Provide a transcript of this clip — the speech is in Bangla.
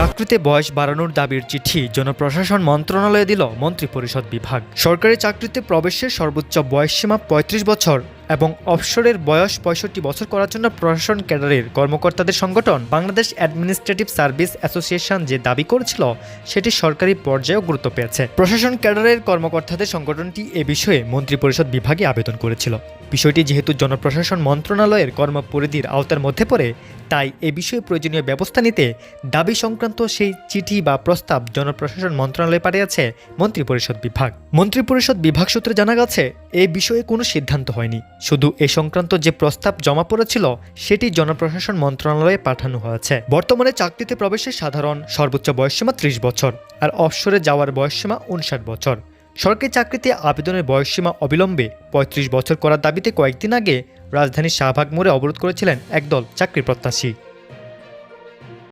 চাকরিতে বয়স বাড়ানোর দাবির চিঠি জনপ্রশাসন মন্ত্রণালয়ে দিল মন্ত্রিপরিষদ বিভাগ। সরকারি চাকরিতে প্রবেশের সর্বোচ্চ বয়সসীমা পঁয়ত্রিশ বছর। এবং অবসরের বয়স পঁয়ষট্টি বছর করার জন্য প্রশাসন ক্যাডারের কর্মকর্তাদের সংগঠন বাংলাদেশ অ্যাডমিনিস্ট্রেটিভ সার্ভিস অ্যাসোসিয়েশন যে দাবি করেছিল, সেটি সরকারি পর্যায়েও গুরুত্ব পেয়েছে। প্রশাসন ক্যাডারের কর্মকর্তাদের সংগঠনটি এ বিষয়ে মন্ত্রিপরিষদ বিভাগে আবেদন করেছিল। বিষয়টি যেহেতু জনপ্রশাসন মন্ত্রণালয়ের কর্মপরিধির আওতার মধ্যে পড়ে, তাই এ বিষয়ে প্রয়োজনীয় ব্যবস্থা নিতে দাবি সংক্রান্ত সেই চিঠি বা প্রস্তাব জনপ্রশাসন মন্ত্রণালয়ে পাঠিয়েছে মন্ত্রিপরিষদ বিভাগ। মন্ত্রিপরিষদ বিভাগ সূত্রে জানা গেছে এই বিষয়ে কোনো সিদ্ধান্ত হয়নি। শুধু এ সংক্রান্ত যে প্রস্তাব জমা পড়েছিল, সেটি জনপ্রশাসন মন্ত্রণালয়ে পাঠানো হয়েছে। বর্তমানে চাকরিতে প্রবেশের সাধারণ সর্বোচ্চ বয়সসীমা ত্রিশ বছর আর অবসরে যাওয়ার বয়সসীমা উনষাট বছর। সরকারি চাকরিতে আবেদনের বয়সসীমা অবিলম্বে পঁয়ত্রিশ বছর করার দাবিতে কয়েকদিন আগে রাজধানীর শাহবাগ মোড়ে অবরোধ করেছিলেন একদল চাকরি প্রত্যাশী